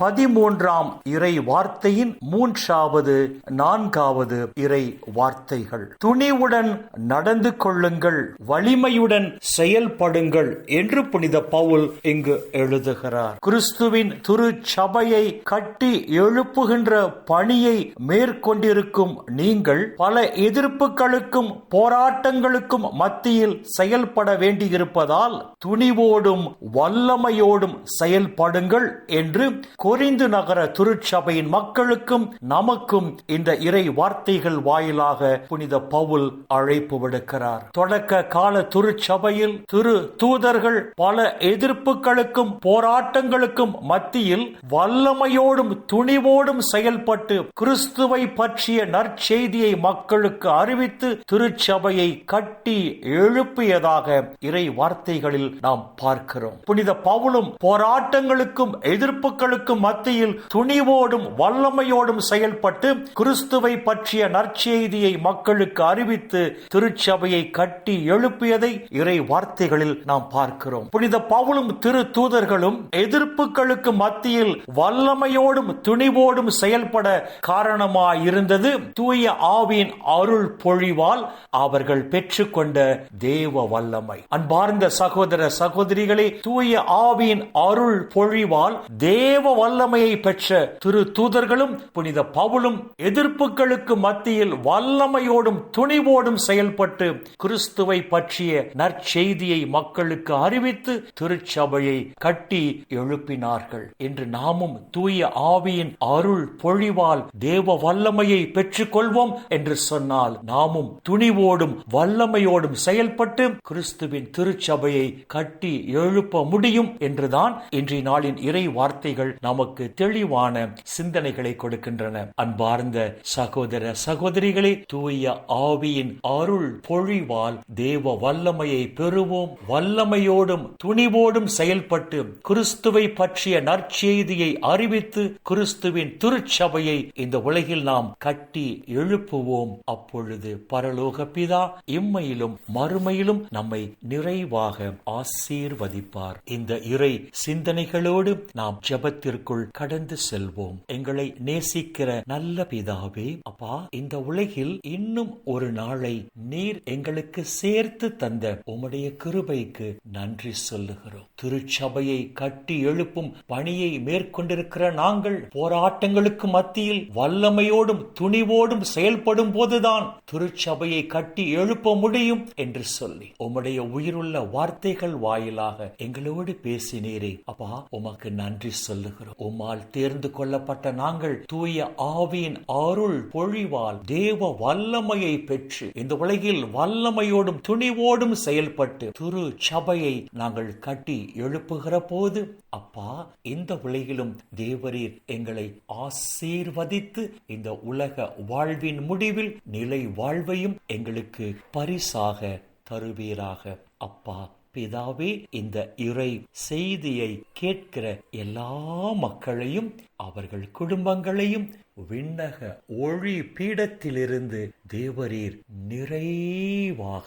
பதிமூன்றாம் இறை வார்த்தையின் மூன்றாவது நான்காவது இறை வார்த்தைகள் துணிவுடன் நடந்து கொள்ளுங்கள் வலிமையுடன் செயல்படுங்கள் என்று புனித பவுல் இங்கு எழுதுகிறார். கிறிஸ்துவின் திருச்சபையை கட்டி எழுப்புகின்ற பணியை மேற்கொண்டிருக்கும் நீங்கள் பல எதிர்ப்புகளுக்கும் போராட்டங்களுக்கும் மத்தியில் செயல்பட வேண்டியிருப்பதால் துணிவோடும் வல்லமையோடும் செயல்படுங்கள் என்று கொரிந்து நகர திருச்சபையின் மக்களுக்கும் நமக்கும் இந்த இறை வார்த்தைகள் வாயிலாக புனித பவுல் அழைப்பு விடுக்கிறார். தொடக்க கால திருச்சபையில் திரு தூதர்கள் பல எதிர்ப்புகளுக்கும் போராட்டங்களுக்கும் மத்தியில் வல்லமையோடும் துணிவோடும் செயல்பட்டு கிறிஸ்துவை பற்றிய நற்செய்தியை மக்களுக்கு அறிவித்து திருச்சபையை கட்டி எழுப்பியதாக இறை வார்த்தைகளில் நாம் பார்க்கிறோம். புனித பவுலும் போராட்டங்களுக்கும் எதிர்ப்புகளுக்கும் மத்தியில் துணிவோடும் வல்லமையோடும் செயல்பட்டு கிறிஸ்துவை பற்றிய நற்செய்தியை மக்களுக்கு அறிவித்து திருச்சபையை கட்டி எழுப்பியதை இறை வார்த்தைகளில் நாம் பார்க்கிறோம். புனித பவுலும் திரு தூதர்களும் எதிர்ப்புகளுக்கு மத்தியில் வல்லமையோடும் துணிவோடும் செயல்பட காரணமாயிருந்தது. தூய ஆவியின் அருள் பொழிவால் அவர்கள் பெற்றுக்கொண்ட தேவ வல்லமை. அன்பார்ந்த சகோதர சகோதரிகளே தூய ஆவியின் அருள் பொழிவால் தேவ வல்லமையை பெற்ற திரு தூதர்களும் புனித பவுலும் எதிர்ப்புகளுக்கு மத்தியில் வல்லமையோடும் துணிவோடும் செயல்பட்டு கிறிஸ்துவை பற்றிய நற்செய்தியை மக்களுக்கு அறிவித்து திருச்சபையை கட்டி எழுப்பினார்கள். என்று நாமும் தூய ஆவியின் அருள் பொழிவால் தேவ வல்லமையை பெற்றுக் கொள்வோம் என்று சொன்னால் நாமும் துணிவோடும் வல்லமையோடும் செயல்பட்டு கிறிஸ்துவின் திருச்சபையை கட்டி எழுப்ப முடியும் என்றுதான் இன்றைய நாளின் இறை வார்த்தைகள் நமக்கு தெளிவான சிந்தனைகளை கொடுக்கின்றன. அன்பார்ந்த சகோதர சகோதரிகளே தூய ஆவியின் அருள் பொழிவால் தேவ வல்லமையை பெறுவோம். வல்லமையோடும் துணிவோடும் செயல்பட்டு கிறிஸ்துவை பற்றிய நற்செய்தியை அறிவித்து கிறிஸ்துவின் திருச்சபையை இந்த உலகில் நாம் கட்டி எழுப்புவோம். அப்பொழுது பரலோக பிதா இம்மையிலும் மறுமையிலும் நம்மை நிறைவாக ஆசீர்வதிப்பார். இந்த இறை சிந்தனைகளோடு நாம் வீட்டிற்குள் கடந்து செல்வோம். எங்களை நேசிக்கிற நல்ல பிதாவே அப்பா இந்த உலகில் இன்னும் ஒரு நாளை நீர் எங்களுக்கு சேர்த்து தந்த உம்முடைய கிருபைக்கு நன்றி சொல்லுகிறோம். திருச்சபையை கட்டி எழுப்பும் பணியை மேற்கொண்டிருக்கிற நாங்கள் போராட்டங்களுக்கு மத்தியில் வல்லமையோடும் துணிவோடும் செயல்படும் போதுதான் திருச்சபையை கட்டி எழுப்ப முடியும் என்று சொல்லி உம்முடைய உயிருள்ள வார்த்தைகள் வாயிலாக எங்களோடு பேசினீரே அப்பா உமக்கு நன்றி சொல்லுகிறோம். உம்மால் தேர்ந்து கொள்ளப்பட்ட நாங்கள் தூய ஆவியின் அருள் பொழிவால் தேவ வல்லமையை பெற்று இந்த உலகில் வல்லமையோடும் துணிவோடும் செயல்பட்டு திரு சபையை நாங்கள் கட்டி எழுப்புகிற போது அப்பா இந்த உலகிலும் தேவரீர் எங்களை ஆசீர்வதித்து இந்த உலக வாழ்வின் முடிவில் நிலை வாழ்வையும் எங்களுக்கு பரிசாக தருவீராக. அப்பா பிதாவே இந்த இறை செய்தியை கேட்கிற எல்லா மக்களையும் அவர்கள் குடும்பங்களையும் விண்ணக ஒளி பீடத்திலிருந்து தேவரீர் நிறைவாக